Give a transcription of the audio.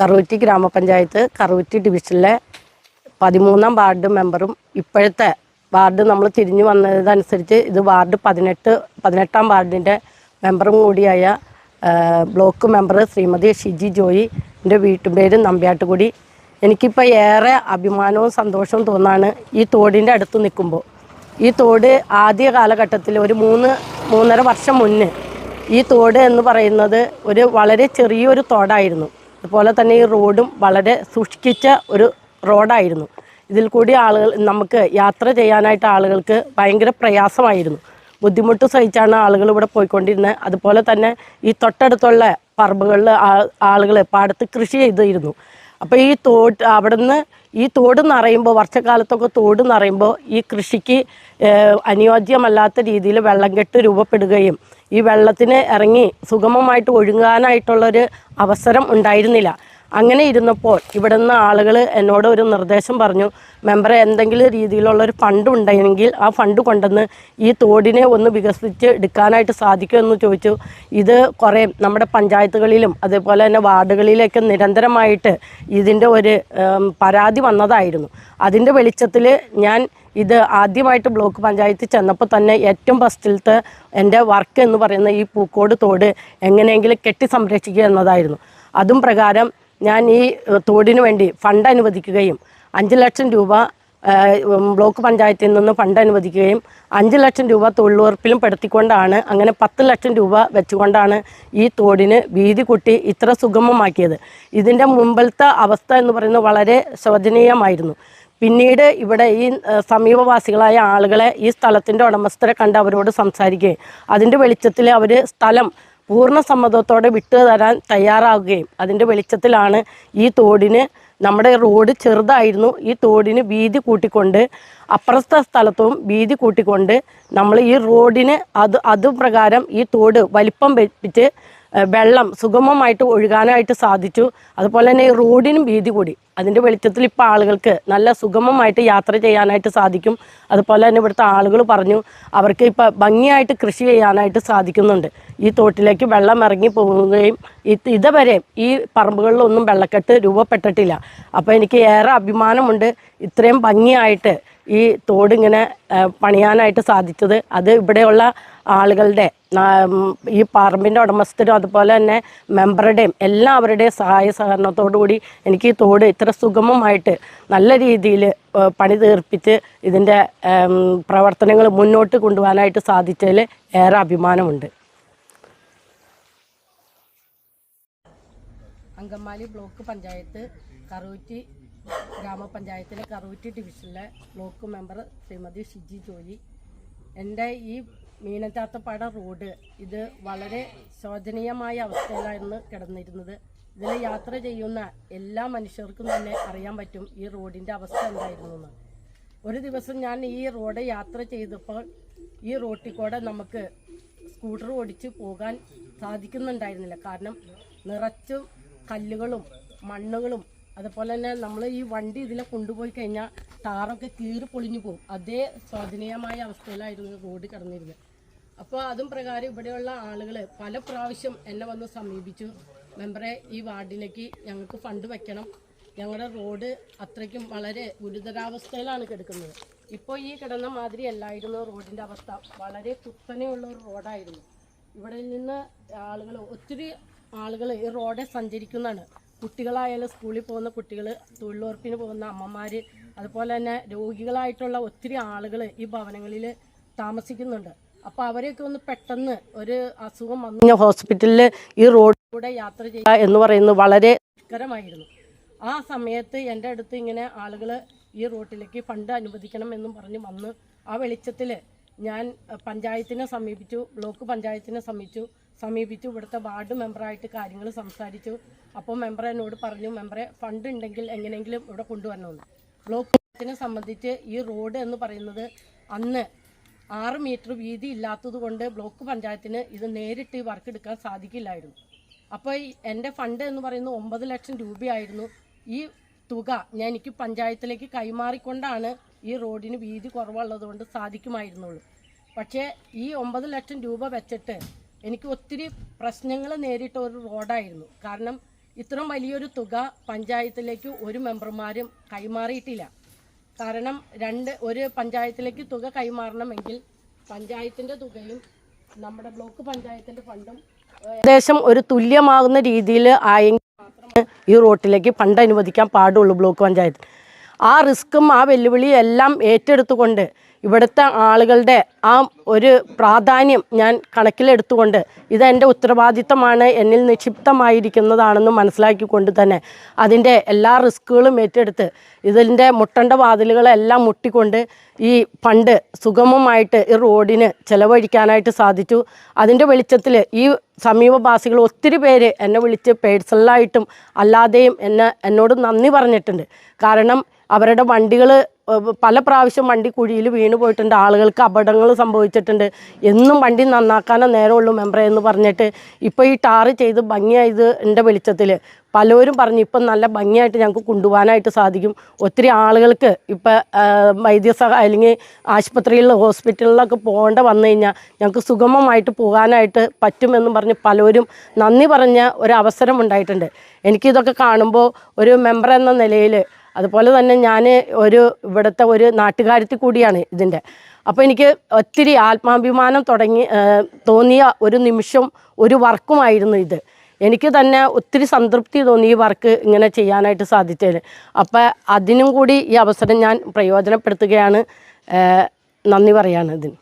കറുവറ്റി ഗ്രാമപഞ്ചായത്ത് കറുവറ്റി ഡിവിഷനിലെ പതിമൂന്നാം വാർഡ് മെമ്പറും ഇപ്പോഴത്തെ വാർഡ് നമ്മൾ തിരിഞ്ഞു വന്നതനുസരിച്ച് ഇത് വാർഡ് പതിനെട്ട് പതിനെട്ടാം വാർഡിന്റെ മെമ്പറും കൂടിയായ ബ്ലോക്ക് മെമ്പർ ശ്രീമതി ഷിജി ജോയി എന്റെ വീട്ടുപേര് നമ്പ്യാട്ടുകുടി. എനിക്കിപ്പോൾ ഏറെ അഭിമാനവും സന്തോഷവും തോന്നാണ് ഈ തോടിന്റെ അടുത്ത് നിൽക്കുമ്പോൾ. ഈ തോട് ആദ്യ കാലഘട്ടത്തിൽ ഒരു മൂന്ന് മൂന്നര വർഷം മുന്നേ ഈ തോട് എന്ന് പറയുന്നത് ഒരു വളരെ ചെറിയൊരു തോടായിരുന്നു. അതുപോലെ തന്നെ ഈ റോഡും വളരെ സൂക്ഷിച്ച ഒരു റോഡായിരുന്നു. ഇതിൽ കൂടി ആളുകൾ നമുക്ക് യാത്ര ചെയ്യാനായിട്ട് ആളുകൾക്ക് ഭയങ്കര പ്രയാസമായിരുന്നു. ബുദ്ധിമുട്ട് സഹിച്ചാണ് ആളുകൾ ഇവിടെ പോയിക്കൊണ്ടിരുന്നത്. അതുപോലെ തന്നെ ഈ തൊട്ടടുത്തുള്ള പറമ്പുകളിൽ ആളുകൾ പാടത്ത് കൃഷി ചെയ്തിരുന്നു. അപ്പോൾ ഈ തോട് അവിടുന്ന് ഈ തോട് നിറയുമ്പോൾ വർഷക്കാലത്തൊക്കെ തോട് നിറയുമ്പോൾ ഈ കൃഷിക്ക് അനുയോജ്യമല്ലാത്ത രീതിയിൽ വെള്ളം കെട്ട് രൂപപ്പെടുകയും ഈ വെള്ളത്തിന് ഇറങ്ങി സുഗമമായിട്ട് ഒഴുകാനായിട്ടുള്ളൊരു അവസരം ഉണ്ടായിരുന്നില്ല. അങ്ങനെ ഇരുന്നപ്പോൾ ഇവിടെ നിന്ന് ആളുകൾ എന്നോട് ഒരു നിർദ്ദേശം പറഞ്ഞു മെമ്പറെ എന്തെങ്കിലും രീതിയിലുള്ള ഒരു ഫണ്ട് ഉണ്ടെങ്കിൽ ആ ഫണ്ട് കൊണ്ടുവന്ന് ഈ തോടിനെ ഒന്ന് വികസിച്ച് എടുക്കാനായിട്ട് സാധിക്കുമെന്ന് ചോദിച്ചു. ഇത് കുറേ നമ്മുടെ പഞ്ചായത്തുകളിലും അതേപോലെ തന്നെ വാർഡുകളിലൊക്കെ നിരന്തരമായിട്ട് ഇതിന്റെ ഒരു പരാതി വന്നതായിരുന്നു. അതിന്റെ വെളിച്ചത്തിൽ ഞാൻ ഇത് ആദ്യമായിട്ട് ബ്ലോക്ക് പഞ്ചായത്തിൽ ചെന്നപ്പോൾ തന്നെ ഏറ്റവും ഫസ്റ്റിലത്തെ എന്റെ വർക്ക് എന്ന് പറയുന്ന ഈ പൂക്കോട് തോട് എങ്ങനെയെങ്കിലും കെട്ടി സംരക്ഷിക്കുക എന്നതായിരുന്നു. അതും പ്രകാരം ഞാൻ ഈ തോടിനു വേണ്ടി ഫണ്ട് അനുവദിക്കുകയും അഞ്ച് ലക്ഷം രൂപ ബ്ലോക്ക് പഞ്ചായത്തിൽ നിന്ന് ഫണ്ട് അനുവദിക്കുകയും അഞ്ച് ലക്ഷം രൂപ തൊഴിലുറപ്പിലും പെടുത്തിക്കൊണ്ടാണ് അങ്ങനെ പത്ത് ലക്ഷം രൂപ വെച്ചുകൊണ്ടാണ് ഈ തോടിന് വീതി കൂട്ടി ഇത്ര സുഗമമാക്കിയത്. ഇതിന്റെ മുമ്പിലത്തെ അവസ്ഥ എന്ന് പറയുന്നത് വളരെ ശോചനീയമായിരുന്നു. പിന്നീട് ഇവിടെ ഈ സമീപവാസികളായ ആളുകളെ ഈ സ്ഥലത്തിന്റെ ഉടമസ്ഥരെ കണ്ട് അവരോട് സംസാരിക്കുകയും അതിന്റെ വെളിച്ചത്തിൽ അവർ സ്ഥലം പൂർണ സമ്മതത്തോടെ വിട്ടു തരാൻ തയ്യാറാവുകയും അതിന്റെ വെളിച്ചത്തിലാണ് ഈ തോടിന് നമ്മുടെ റോഡ് ചെറുതായിരുന്നു. ഈ തോടിന് വീതി കൂട്ടിക്കൊണ്ട് അപ്പുറത്തെ സ്ഥലത്തും വീതി കൂട്ടിക്കൊണ്ട് നമ്മൾ ഈ റോഡിന് അത് അതുപ്രകാരം ഈ തോട് വലിപ്പം വെപ്പിച്ച് വെള്ളം സുഗമമായിട്ട് ഒഴുകാനായിട്ട് സാധിച്ചു. അതുപോലെ തന്നെ ഈ റോഡിനും വീതി കൂടി. അതിന്റെ വെളിച്ചത്തിൽ ഇപ്പോൾ ആളുകൾക്ക് നല്ല സുഗമമായിട്ട് യാത്ര ചെയ്യാനായിട്ട് സാധിക്കും. അതുപോലെ തന്നെ ഇവിടുത്തെ ആളുകൾ പറഞ്ഞു അവർക്ക് ഇപ്പോൾ ഭംഗിയായിട്ട് കൃഷി ചെയ്യാനായിട്ട് സാധിക്കുന്നുണ്ട്. ഈ തോട്ടിലേക്ക് വെള്ളം ഇറങ്ങി പോവുകയും ഇതുവരെ ഈ പറമ്പുകളിലൊന്നും വെള്ളക്കെട്ട് രൂപപ്പെട്ടിട്ടില്ല. അപ്പോൾ എനിക്ക് ഏറെ അഭിമാനമുണ്ട് ഇത്രയും ഭംഗിയായിട്ട് ഈ തോടിങ്ങനെ പണിയാനായിട്ട് സാധിച്ചത്. അത് ഇവിടെയുള്ള ആളുകളുടെ ഈ പറമ്പിന്റെ ഉടമസ്ഥരും അതുപോലെ തന്നെ മെമ്പറുടെയും എല്ലാവരുടെയും സഹായ സഹകരണത്തോടു കൂടി എനിക്ക് ഈ തോട് ഇത്ര സുഗമമായിട്ട് നല്ല രീതിയിൽ പണി തീർപ്പിച്ച് ഇതിന്റെ പ്രവർത്തനങ്ങൾ മുന്നോട്ട് കൊണ്ടുപോകാനായിട്ട് സാധിച്ചതിൽ ഏറെ അഭിമാനമുണ്ട്. അങ്കമാലി ബ്ലോക്ക് പഞ്ചായത്ത് കറൂറ്റി ഗ്രാമപഞ്ചായത്തിലെ കറൂറ്റി ഡിവിഷനിലെ ബ്ലോക്ക് മെമ്പർ ശ്രീമതി ഷിജി ജോലി. എന്റെ ഈ മീനച്ചാത്തപ്പാട റോഡ്. ഇത് വളരെ ശോചനീയമായ അവസ്ഥയിലായിരുന്നു കിടന്നിരുന്നത്. ഇതിൽ യാത്ര ചെയ്യുന്ന എല്ലാ മനുഷ്യർക്കും തന്നെ അറിയാൻ പറ്റും ഈ റോഡിന്റെ അവസ്ഥ എന്തായിരുന്നു എന്ന് ഒരു ദിവസം ഞാൻ ഈ റോഡ് യാത്ര ചെയ്തപ്പോൾ ഈ റോട്ടിൽ കൂടെ നമുക്ക് സ്കൂട്ടർ ഓടിച്ച് പോകാൻ സാധിക്കുന്നുണ്ടായിരുന്നില്ല. കാരണം നിറച്ചും കല്ലുകളും മണ്ണുകളും അതുപോലെ തന്നെ നമ്മൾ ഈ വണ്ടി ഇതിലെ കൊണ്ടുപോയി കഴിഞ്ഞാൽ ടാറൊക്കെ കീറി പൊളിഞ്ഞു പോകും. അതേ ശോചനീയമായ അവസ്ഥയിലായിരുന്നു റോഡ് കിടന്നിരുന്നത്. അപ്പോൾ അതും പ്രകാരം ഇവിടെയുള്ള ആളുകൾ പല പ്രാവശ്യം എന്നെ വന്ന് സമീപിച്ചു. മെമ്പറെ ഈ വാർഡിലേക്ക് ഞങ്ങൾക്ക് ഫണ്ട് വയ്ക്കണം ഞങ്ങളുടെ റോഡ് അത്രയ്ക്കും വളരെ ഗുരുതരാവസ്ഥയിലാണ് കിടക്കുന്നത്. ഇപ്പോൾ ഈ കിടന്ന മാതിരി അല്ലായിരുന്നു റോഡിന്റെ അവസ്ഥ. വളരെ കുത്തനെയുള്ള ഒരു റോഡായിരുന്നു. ഇവിടെ നിന്ന് ആളുകൾ ഒത്തിരി ആളുകൾ ഈ റോഡെ സഞ്ചരിക്കുന്നതാണ്. കുട്ടികളായാലും സ്കൂളിൽ പോകുന്ന കുട്ടികൾ തൊഴിലുറപ്പിന് പോകുന്ന അമ്മമാർ അതുപോലെ തന്നെ രോഗികളായിട്ടുള്ള ഒത്തിരി ആളുകൾ ഈ ഭവനങ്ങളിൽ താമസിക്കുന്നുണ്ട്. അപ്പോൾ അവരെയൊക്കെ ഒന്ന് പെട്ടെന്ന് ഒരു അസുഖം വന്നു. ഹോസ്പിറ്റലിൽ ഈ റോഡിലൂടെ യാത്ര ചെയ്യുക എന്ന് പറയുന്നത് വളരെ ദുഷ്കരമായിരുന്നു. ആ സമയത്ത് എന്റെ അടുത്ത് ഇങ്ങനെ ആളുകൾ ഈ റോട്ടിലേക്ക് ഫണ്ട് അനുവദിക്കണം എന്നും പറഞ്ഞ് വന്ന് ആ വെളിച്ചത്തിൽ ഞാൻ പഞ്ചായത്തിനെ സമീപിച്ചു ബ്ലോക്ക് പഞ്ചായത്തിനെ സമീപിച്ചു സമീപിച്ചു ഇവിടുത്തെ വാർഡ് മെമ്പറായിട്ട് കാര്യങ്ങൾ സംസാരിച്ചു. അപ്പോൾ മെമ്പർ എന്നോട് പറഞ്ഞു മെമ്പറെ ഫണ്ട് ഉണ്ടെങ്കിൽ എങ്ങനെയെങ്കിലും ഇവിടെ കൊണ്ടുവരണമെന്ന്. ബ്ലോക്ക് പഞ്ചായത്തിനെ സംബന്ധിച്ച് ഈ റോഡ് എന്ന് പറയുന്നത് അന്ന് ആറ് മീറ്റർ വീതി ഇല്ലാത്തത് കൊണ്ട് ബ്ലോക്ക് പഞ്ചായത്തിന് ഇത് നേരിട്ട് വർക്ക് എടുക്കാൻ സാധിക്കില്ലായിരുന്നു അപ്പോൾ എന്റെ ഫണ്ട് എന്ന് പറയുന്നത് ഒമ്പത് ലക്ഷം രൂപയായിരുന്നു. ഈ തുക ഞാൻ എനിക്ക് പഞ്ചായത്തിലേക്ക് കൈമാറിക്കൊണ്ടാണ് ഈ റോഡിന് വീതി കുറവുള്ളതുകൊണ്ട് സാധിക്കുമായിരുന്നുള്ളൂ. പക്ഷേ ഈ ഒമ്പത് ലക്ഷം രൂപ വെച്ചിട്ട് എനിക്ക് ഒത്തിരി പ്രശ്നങ്ങൾ നേരിട്ട ഒരു റോഡായിരുന്നു. കാരണം ഇത്രയും വലിയൊരു തുക പഞ്ചായത്തിലേക്ക് ഒരു മെമ്പർമാരും കൈമാറിയിട്ടില്ല. കാരണം രണ്ട് ഒരു പഞ്ചായത്തിലേക്ക് തുക കൈമാറണമെങ്കിൽ പഞ്ചായത്തിന്റെ തുകയും നമ്മുടെ ബ്ലോക്ക് പഞ്ചായത്തിന്റെ ഫണ്ടും ഏകദേശം ഒരു തുല്യമാകുന്ന രീതിയിൽ ആയെങ്കിൽ മാത്രമേ ഈ റോട്ടിലേക്ക് ഫണ്ട് അനുവദിക്കാൻ പാടുള്ളൂ ബ്ലോക്ക് പഞ്ചായത്ത് ആ റിസ്ക്കും ആ വെല്ലുവിളിയും എല്ലാം ഏറ്റെടുത്തുകൊണ്ട് ഇവിടുത്തെ ആളുകളുടെ ആ ഒരു പ്രാധാന്യം ഞാൻ കണക്കിലെടുത്തുകൊണ്ട് ഇതെന്റെ ഉത്തരവാദിത്തമാണ് എന്നിൽ നിക്ഷിപ്തമായിരിക്കുന്നതാണെന്ന് മനസ്സിലാക്കിക്കൊണ്ട് തന്നെ അതിന്റെ എല്ലാ റിസ്ക്കുകളും ഏറ്റെടുത്ത് ഇതിന്റെ മുട്ടണ്ട വാതിലുകളെല്ലാം മുട്ടിക്കൊണ്ട് ഈ പണ്ട് സുഗമമായിട്ട് ഈ റോഡിന് ചെലവഴിക്കാനായിട്ട് സാധിച്ചു. അതിന്റെ വെളിച്ചത്തിൽ ഈ സമീപവാസികൾ ഒത്തിരി പേര് എന്നെ വിളിച്ച് പേഴ്സണലായിട്ടും അല്ലാതെയും എന്നെ എന്നോട് നന്ദി പറഞ്ഞിട്ടുണ്ട്. കാരണം അവരുടെ വണ്ടികൾ പല പ്രാവശ്യം വണ്ടി കുഴിയിൽ വീണ് പോയിട്ടുണ്ട്. ആളുകൾക്ക് അപകടങ്ങൾ സംഭവിച്ചിട്ടുണ്ട്. എന്നും വണ്ടി നന്നാക്കാനേ നേരമുള്ളൂ മെമ്പറേ എന്ന് പറഞ്ഞിട്ട് ഇപ്പോൾ ഈ ടാറ് ചെയ്ത് ഭംഗിയായത് എന്റെ വെളിച്ചത്തിൽ പലരും പറഞ്ഞു ഇപ്പം നല്ല ഭംഗിയായിട്ട് ഞങ്ങൾക്ക് കൊണ്ടുപോകാനായിട്ട് സാധിക്കും. ഒത്തിരി ആളുകൾക്ക് ഇപ്പം സഹ അല്ലെങ്കിൽ ആശുപത്രിയിലുള്ള ഹോസ്പിറ്റലിലൊക്കെ പോകേണ്ട വന്നു കഴിഞ്ഞാൽ ഞങ്ങൾക്ക് സുഗമമായിട്ട് പോകാനായിട്ട് പറ്റുമെന്നും പറഞ്ഞ് പലരും നന്ദി പറഞ്ഞ ഒരു അവസരം ഉണ്ടായിട്ടുണ്ട്. എനിക്കിതൊക്കെ കാണുമ്പോൾ ഒരു മെമ്പർ എന്ന നിലയിൽ അതുപോലെ തന്നെ ഞാൻ ഒരു ഇവിടുത്തെ ഒരു നാട്ടുകാരത്തി കൂടിയാണ് ഇതിന്റെ. അപ്പോൾ എനിക്ക് ഒത്തിരി ആത്മാഭിമാനം തുടങ്ങി തോന്നിയ ഒരു നിമിഷം ഒരു വർക്കുമായിരുന്നു ഇത്. എനിക്ക് തന്നെ ഒത്തിരി സംതൃപ്തി തോന്നി ഈ വർക്ക് ഇങ്ങനെ ചെയ്യാനായിട്ട് സാധിച്ചതിൽ അപ്പോൾ അതിനും കൂടി ഈ അവസരം ഞാൻ പ്രയോജനപ്പെടുത്തുകയാണ് നന്ദി പറയാണ് ഇതിന്.